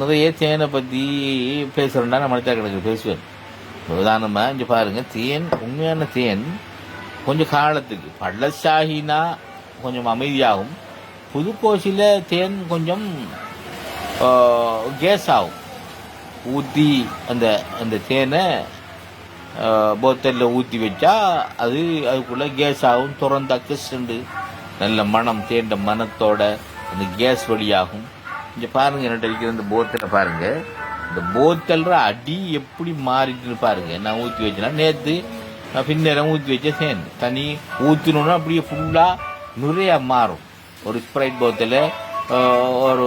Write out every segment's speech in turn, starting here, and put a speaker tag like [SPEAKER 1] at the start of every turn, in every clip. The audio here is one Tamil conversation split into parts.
[SPEAKER 1] நிறைய தேனை பற்றி பேசுகிறேன்னா நான் மனிதா கிடக்கு பேசுவேன். உதாரணமாக இங்கே பாருங்கள் தேன் உண்மையான தேன் கொஞ்சம் காலத்துக்கு பள்ளசாகினா கொஞ்சம் அமைதியாகும். புதுக்கோசியில் தேன் கொஞ்சம் கேஸ் ஆகும் ஊற்றி அந்த அந்த தேனை போத்தலில் ஊற்றி வச்சா அது அதுக்குள்ளே கேஸ் ஆகும் திறந்த கிஸ்ண்டு நல்ல மனம் தேண்ட மனத்தோட அந்த கேஸ் வழியாகும். இங்கே பாருங்க என்னட்ட இருக்கிற இந்த போத்தலை பாருங்க. இந்த போத்தல்ற அடி எப்படி மாறிட்டுன்னு பாருங்க. நான் ஊற்றி வச்சேன்னா நேற்று நான் பின்னரம் ஊற்றி வச்ச சேர்ந்து தனி ஊற்றினோன்னா அப்படியே ஃபுல்லாக நிறைய மாறும். ஒரு ஸ்ப்ரைட் போத்தல் ஒரு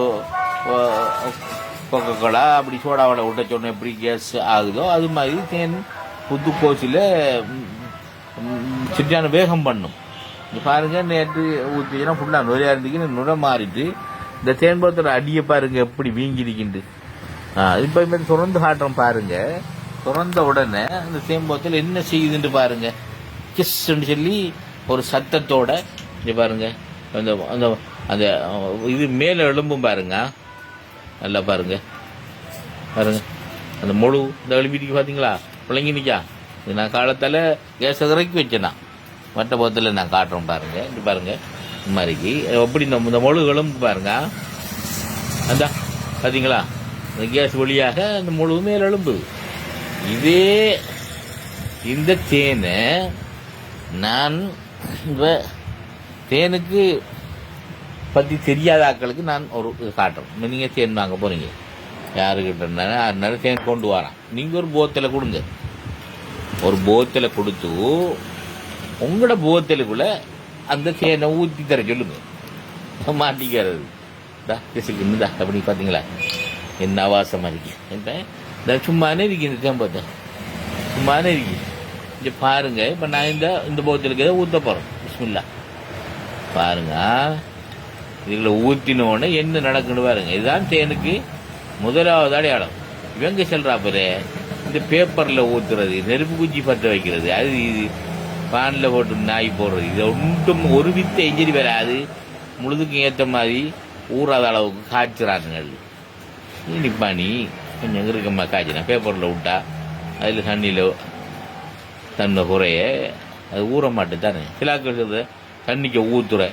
[SPEAKER 1] கொக்கோ கோலா அப்படி சோடாவோட விட்ட சொன்ன எப்படி கேஸ் ஆகுதோ அது மாதிரி தேன் புதுக்கோசியில் சரியான வேகம் பண்ணும். பாருங்கள் பாருங்க நேற்று ஊற்றினா ஃபுல்லாக நுரையா இருந்துக்கு நுரை மாறிட்டு இந்த தேன்பழத்தோட அடியை பாருங்க எப்படி வீங்கிருக்கிண்டு இப்போ இப்போ திறந்து காட்டுறோம் பாருங்க. திறந்த உடனே அந்த தேம்பத்தில் என்ன செய்யுதுன்னு பாருங்க. கிஸ்ன்னு சொல்லி ஒரு சத்தத்தோட இங்கே பாருங்க. அந்த அந்த அந்த இது மேலே எலும்பும் பாருங்க. நல்லா பாருங்க. பாருங்க. அந்த முழு இந்த எழுப்பிட்டு பார்த்தீங்களா பிள்ளைங்க நிற்கா இது நான் காலத்தால் கேஸ் இறக்கி வச்சேனா. மற்ற பக்கத்தில் நான் காட்டுறேன் பாருங்க. பாருங்கள் பாருங்க மாதிரிக்கு எப்படி இந்த இந்த முழு எலும்பு பாருங்க. அந்த பார்த்தீங்களா இந்த கேஸ் வழியாக அந்த முழு மேல் எலும்புது இதே இந்த தேனை நான் இந்த தேனுக்கு பற்றி தெரியாத ஆட்களுக்கு நான் ஒரு காட்டுறேன். நீங்கள் தேன் வாங்க போகிறீங்க யாருக்கிட்ட அதனால தேன் கொண்டு வரான். நீங்கள் ஒரு போத்தில் கொடுங்க. ஒரு போத்தில் கொடுத்து உங்களோட போத்தலுக்குள்ளே அந்த தேனை ஊற்றி தர சொல்லுங்க. மாட்டிக்கிறது தா கிசுக்கு இந்தா அப்படி பார்த்தீங்களா என்ன வாசமாக இருக்கு. இந்த சும்மானே இருக்கு இந்த தேம்பத்தை சும்மானே இருக்கு இங்கே பாருங்க இப்போ நான் இந்த இந்த போத்தலுக்கு ஏதோ ஊற்ற போகிறோம் பிஸ்மில்லா. பாருங்க. இதில் ஊற்றினோடனே என்ன நடக்குன்னு பாருங்க. இதுதான் தேனுக்கு முதலாவது அடையாளம். இவங்க சொல்றா பாரு இந்த பேப்பரில் ஊற்றுறது நெருப்பு குச்சி பற்ற வைக்கிறது அது இது. பானில் போட்டு நாய் போடுறது. இதை ஒன்றும் ஒரு வித்தை எஞ்சிரி வராது. முழுதுக்கும் ஏற்ற மாதிரி ஊறாத அளவுக்கு காய்ச்சுறாங்க இனிப்பாணி கொஞ்சம் இறுக்கமாக காய்ச்சினா பேப்பரில் விட்டா அதில் தண்ணியில் தன்னை குறைய அது ஊற மாட்டேன் தானே. சிலாக்கள் தண்ணிக்கு ஊற்றுற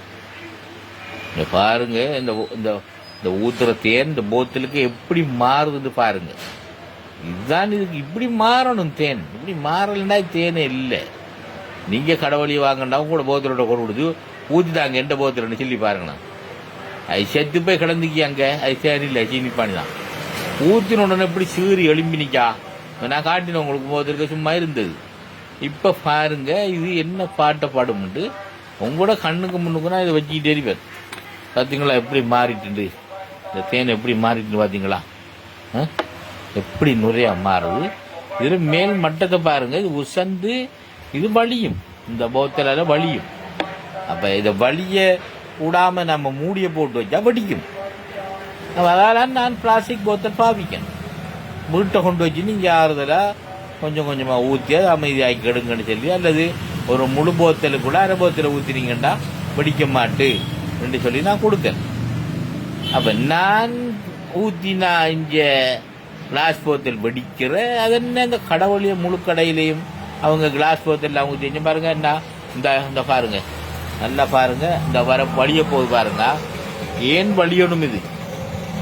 [SPEAKER 1] இங்கே பாருங்க இந்த இந்த இந்த ஊத்துற தேன் இந்த போத்தலுக்கு எப்படி மாறுதுன்னு பாருங்க. இதுதான் இதுக்கு இப்படி மாறணும் தேன். இப்படி மாறலைன்னா தேனே இல்லை. நீங்க கடவுளி வாங்கண்டா கூட போத்திரோட கொண்டு கொடுத்து ஊத்திட்டாங்க எந்த போத்திரன்னு சொல்லி பாருங்கண்ணா. அது செத்து போய் கிடந்துக்கி அங்கே? அது சரியில்லை சீனிப்பாணி தான் ஊத்தின உடனே எப்படி சீறி எழும்பி நிக்கா? நான் காட்டினேன் உங்களுக்கு போத்திருக்க சும்மா இருந்தது. இப்போ பாருங்க இது என்ன பாட்டை பாடும்ட்டு உங்களோட கண்ணுக்கு முன்னுக்குன்னா இதை வச்சுக்கிட்டே இருப்பார் பார்த்தீங்களா எப்படி மாறிட்டுண்டு? இந்த தேன் எப்படி மாறிட்டு பார்த்தீங்களா ஆ? எப்படி நுரையா மாறுது? இதில் மேல் மட்டத்தை பாருங்கள் இது உசந்து இது வலியும். இந்த போத்தில வலியும். அப்ப இதை வலிய விடாம நம்ம மூடிய போட்டு வச்சா வடிக்கும். அதால நான் பிளாஸ்டிக் போத்தல் பாவிக்கணும். வீட்டை கொண்டு வச்சு நீங்க ஆறுதலா கொஞ்சம் கொஞ்சமா ஊற்றி அதை அமைதியாக்கி கெடுங்கன்னு சொல்லி அல்லது ஒரு முழு போத்தலுக்குள்ள அரை போத்தலை ஊத்தினீங்கன்னா வெடிக்க மாட்டு என்று சொல்லி நான் கொடுக்கேன் அப்ப நான் ஊத்தினா இங்க கிளாஸ் போத்தல் வெடிக்கிற அது என்ன இந்த கடவுளையும் முழு கடையிலையும் அவங்க கிளாஸ் போத்தில் அவங்க செஞ்சு பாருங்க என்ன இந்த இந்த பாருங்க. நல்லா பாருங்க இந்த வர வழிய போகுது பாருங்க. ஏன் வழியணும் இது?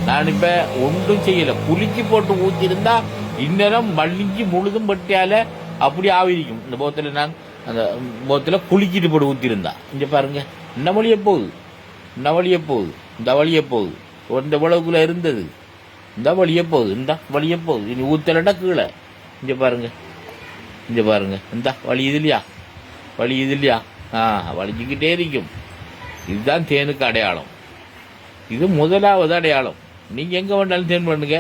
[SPEAKER 1] நான் இப்ப ஒன்றும் செய்யல. புளிக்கு போட்டு ஊத்திருந்தா இந்நேரம் மல்லிஞ்சு முழுதும் பட்டியால அப்படி ஆவிரிக்கும். இந்த போத்தில் நான் அந்த போத்தில் குளிக்கிட்டு போட்டு ஊத்திருந்தா இங்க பாருங்க இந்த வழிய போகுது. இந்த வழிய போகுது. இந்த வழிய போகுது. இந்த உழவுக்குள்ள இருந்தது. இந்த வழிய போகுது. இந்த வழிய போகுது. இனி ஊத்தலடா கீழே. இங்க பாருங்க. இங்க பாருங்க. இந்த வழி இது இல்லையா? வழி இது இல்லையா? ஆ வலிச்சுக்கிட்டே இருக்கும் இதுதான் தேனுக்கு அடையாளம். இது முதலாவது அடையாளம். நீங்கள் எங்கே வேண்டாலும் தேன் பண்ணுங்க.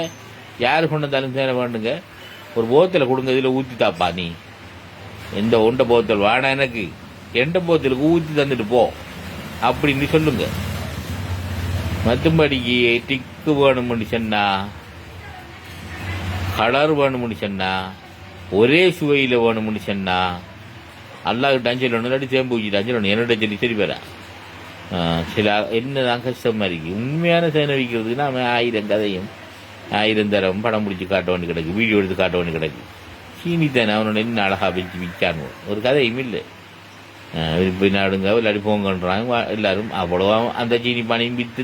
[SPEAKER 1] யார் கொண்டு வந்தாலும் தேனை பண்ணுங்க ஒரு போத்தலை கொடுங்க இதில் ஊற்றி தாப்பா நீ. எந்த உண்டை போத்தல் வேணாம் எனக்கு. எண்ட போத்தலுக்கு ஊற்றி தந்துட்டு போ. அப்படின்னு சொல்லுங்க. மற்றபடிக்கு டிக்கு வேணும்னு சொன்னா கலர் வேணும்னு சொன்னா ஒரே சுவையில் வேணும்னு சொன்னா அல்லாஹ்கிட்ட அஞ்சல் இல்லாட்டி தேம்பு ஊற்றிட்டு அஞ்சல் என்னோட சொல்லி சரி பெற சில என்னதான் கஷ்டமாக இருக்குது உண்மையான சேனை வைக்கிறதுக்கு நாம ஆயிரம் கதையும் ஆயிரம் தரம் படம் பிடிச்சி காட்ட வேண்டி கிடக்கு வீடியோ எடுத்து காட்ட வேண்டி கிடக்கு. சீனி தானே அவனோட என்ன அழகாக வச்சு விற்கானுவோம் ஒரு கதையும் இல்லை. பின்னாடுங்க விளையாடி போங்கன்றாங்க எல்லாரும் அவ்வளோவா அந்த சீனி பானையும் விற்று